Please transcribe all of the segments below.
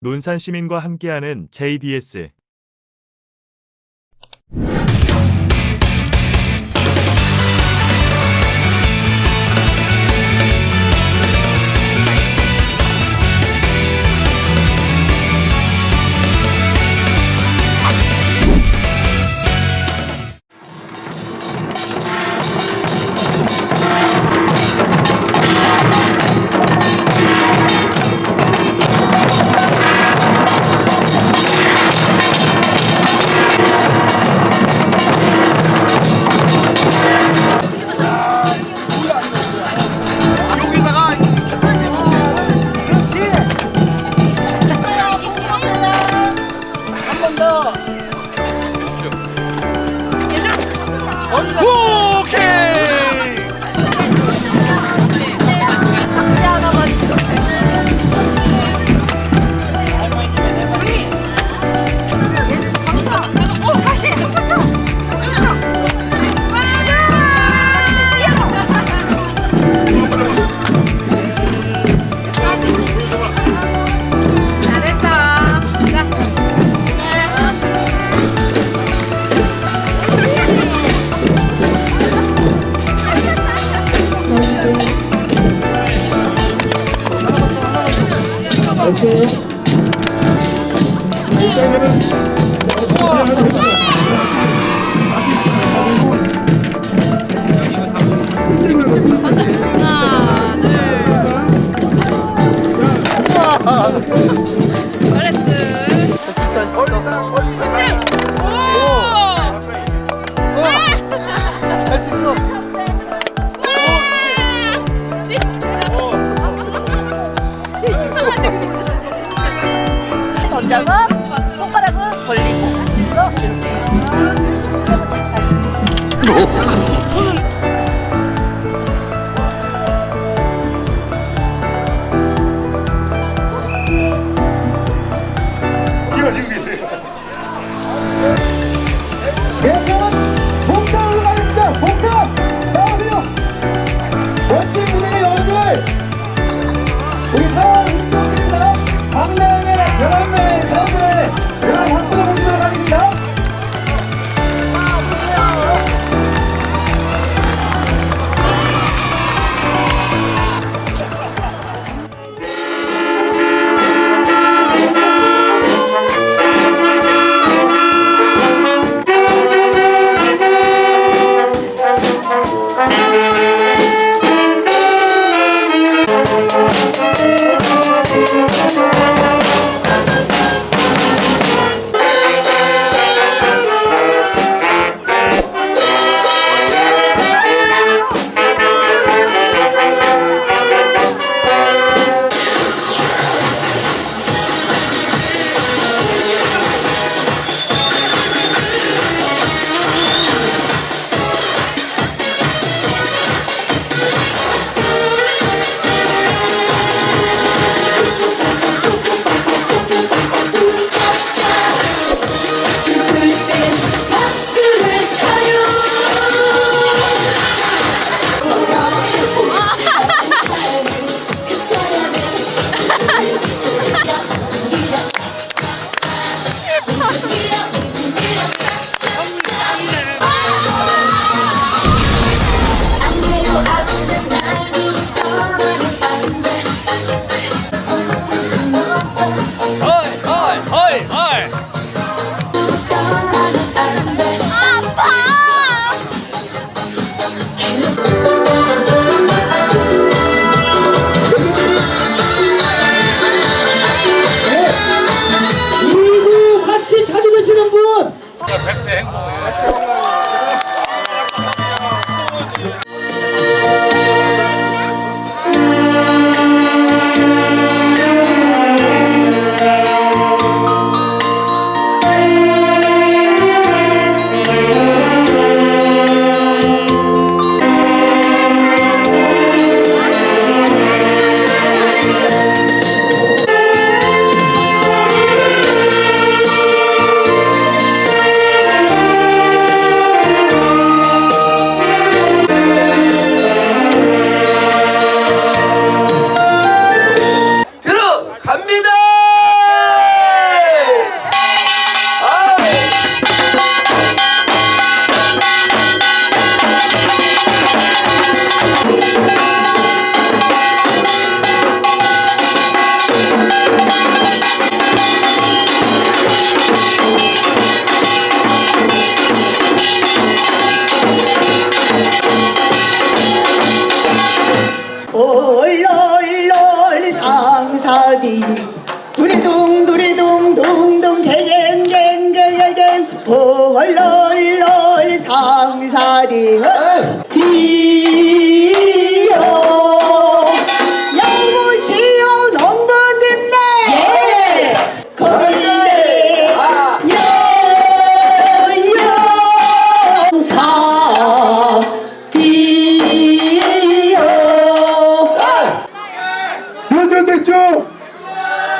논산 시민과 함께하는 JBS 상사디? 두리둥 두리둥 둥둥 개갱갱갱갱갱 홀롤롤 상사디 디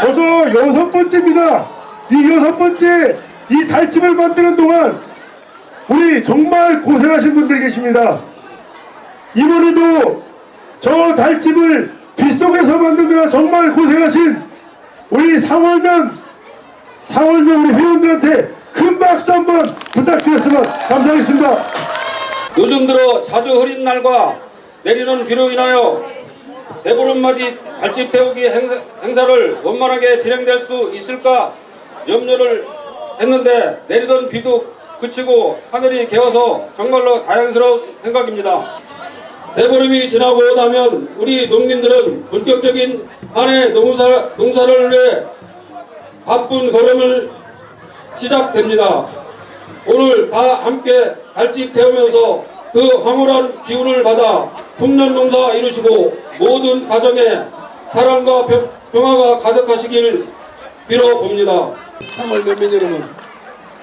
벌써 여섯 번째입니다. 이 여섯 번째 이 달집을 만드는 동안 우리 정말 고생하신 분들이 계십니다. 이번에도 저 달집을 빗속에서 만드느라 정말 고생하신 우리 상월면 상월면 우리 회원들한테 큰 박수 한번 부탁드렸으면 감사하겠습니다. 요즘 들어 자주 흐린 날과 내리는 비로 인하여 대보름마디 발집 태우기 행사, 행사 를 원만하게 진행될 수 있을까 염려를 했는데 내리던 비도 그치고 하늘이 개어서 정말로 다행스러운 생각입니다. 대보름이 지나고 나면 우리 농민들은 본격적인 한해 농사, 농사를 위해 바쁜 걸음을 시작됩니다. 오늘 다 함께 달집 태우면서 그 황홀한 기운을 받아 풍년 농사 이루시고 모든 가정에 사랑과 평- 평화가 가득하시길 빌어봅니다. 상월면민 여러분,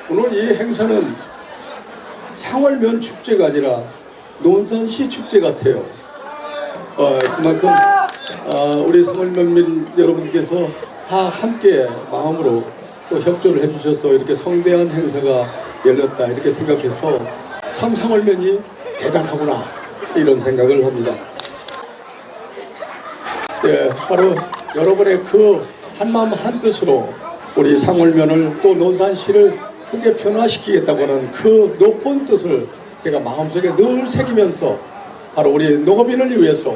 오늘 이 행사는 상월면 축제가 아니라 논산시 축제 같아요. 어, 그만큼 어, 우리 상월면민 여러분께서 다 함께 마음으로 또 협조를 해주셔서 이렇게 성대한 행사가 열렸다 이렇게 생각해서 참 상월면이 대단하구나 이런 생각을 합니다. 예, 바로 여러분의 그 한마음 한뜻으로 우리 상월면을 또 논산시를 크게 변화시키겠다고 하는 그 높은 뜻을 제가 마음속에 늘 새기면서 바로 우리 농업인을 위해서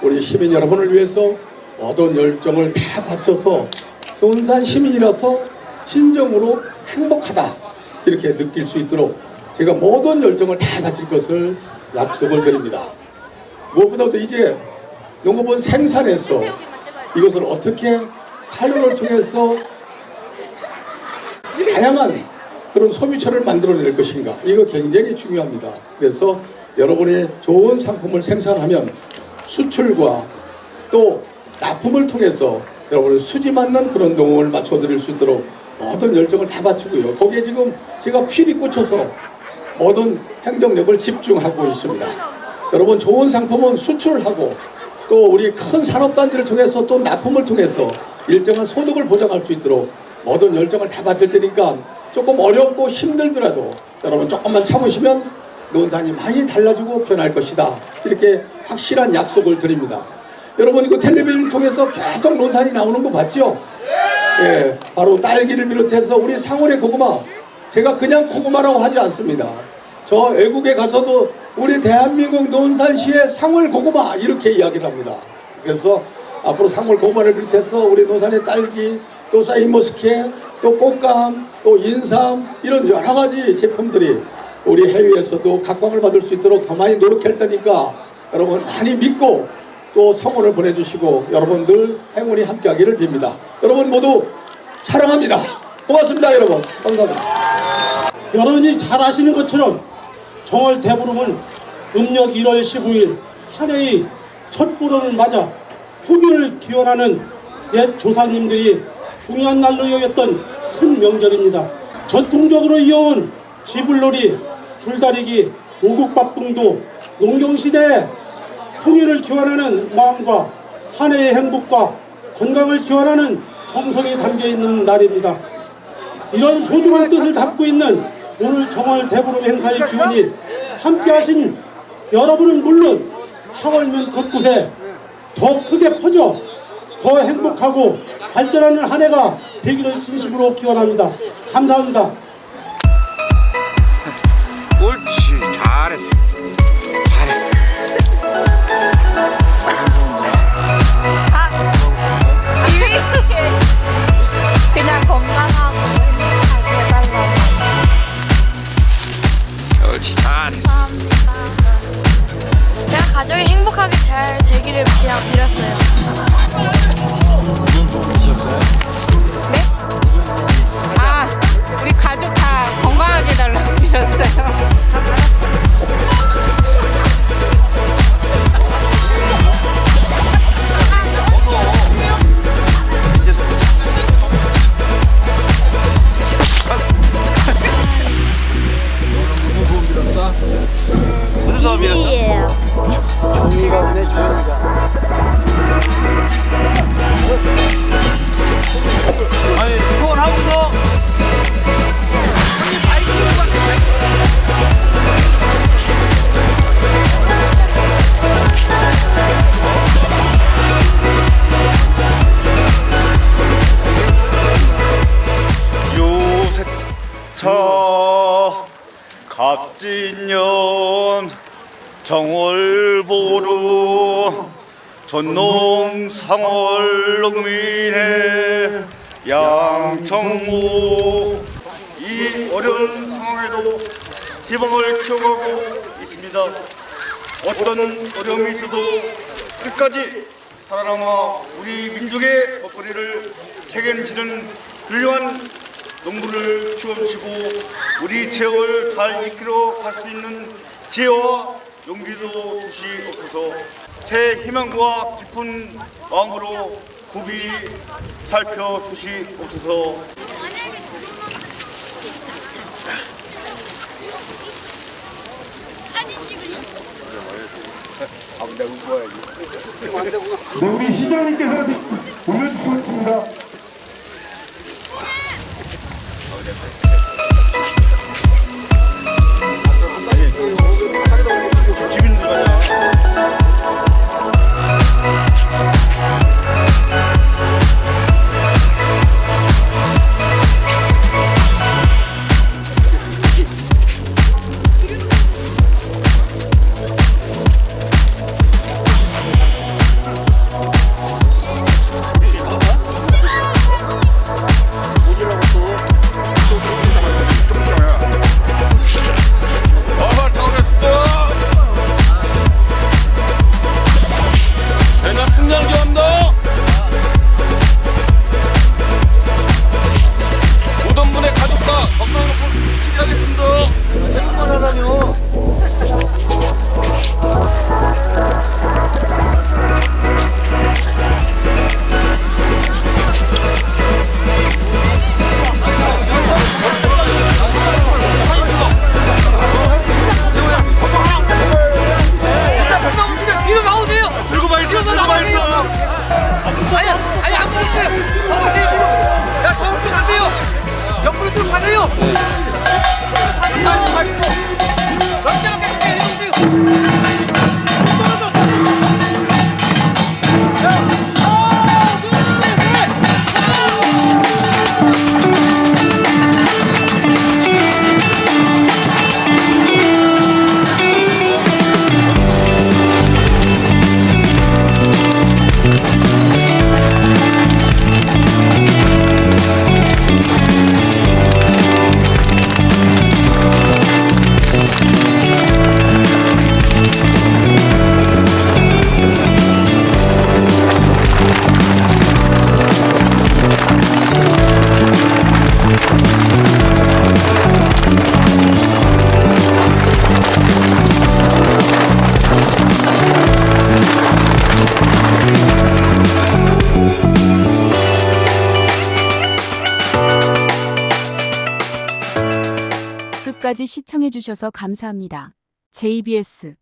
우리 시민 여러분을 위해서 모든 열정을 다 바쳐서 논산 시민이라서 진정으로 행복하다 이렇게 느낄 수 있도록 제가 모든 열정을 다 바칠 것을 약속을 드립니다. 무엇보다도 이제 농업은 생산해서 이것을 어떻게 판로를 통해서 다양한 그런 소비처를 만들어낼 것인가 이거 굉장히 중요합니다. 그래서 여러분이 좋은 상품을 생산하면 수출과 또 납품을 통해서 여러분을 수지 맞는 그런 농업을 맞춰드릴 수 있도록 모든 열정을 다 바치고요. 거기에 지금 제가 필이 꽂혀서 모든 행정력을 집중하고 있습니다. 여러분 좋은 상품은 수출하고 또 우리 큰 산업단지를 통해서 또 납품을 통해서 일정한 소득을 보장할 수 있도록 모든 열정을 다 바칠 테니까 조금 어렵고 힘들더라도 여러분 조금만 참으시면 논산이 많이 달라지고 변할 것이다. 이렇게 확실한 약속을 드립니다. 여러분 이거 텔레비전 통해서 계속 논산이 나오는 거 봤죠? 예, 바로 딸기를 비롯해서 우리 상원의 고구마 제가 그냥 고구마라고 하지 않습니다. 저 외국에 가서도 우리 대한민국 논산시의 상월 고구마 이렇게 이야기를 합니다. 그래서 앞으로 상월 고구마를 비롯해서 우리 논산의 딸기, 또 사이머스케, 또 꽃감, 또 인삼 이런 여러 가지 제품들이 우리 해외에서도 각광을 받을 수 있도록 더 많이 노력할 테니까 여러분 많이 믿고 또 성원을 보내주시고 여러분 늘 행운이 함께하기를 빕니다. 여러분 모두 사랑합니다. 고맙습니다, 여러분. 감사합니다. 여러분이 잘 아시는 것처럼 정월 대보름은 음력 1월 15일 한 해의 첫 보름을 맞아 후기를 기원하는 옛 조상님들이 중요한 날로 여겼던 큰 명절입니다. 전통적으로 이어온 지불놀이, 줄다리기, 오국밥 등도 농경시대에 통일을 기원하는 마음과 한 해의 행복과 건강을 기원하는 정성이 담겨 있는 날입니다. 이런 소중한 뜻을 담고 있는 오늘 정월 대보름 행사의 기운이 함께하신 여러분은 물론 상월면 곳곳에 더 크게 퍼져 더 행복하고 발전하는 한 해가 되기를 진심으로 기원합니다. 감사합니다. 전농 상월 농민의 양청모 이 어려운 상황에도 희망을 키워가고 있습니다. 어떤 어려움이 있어도 끝까지 살아남아 우리 민족의 먹거리를 책임지는 훌륭한 농부를 키워주시고 우리 지역을 잘 이끌어 갈 수 있는 지혜와 용기도 주시옵소서 새 희망과 깊은 마음으로 굽이 살펴주시옵소서 네, 우리 시장님께서 올려주시고 있습니다. 끝까지 시청해주셔서 감사합니다. JBS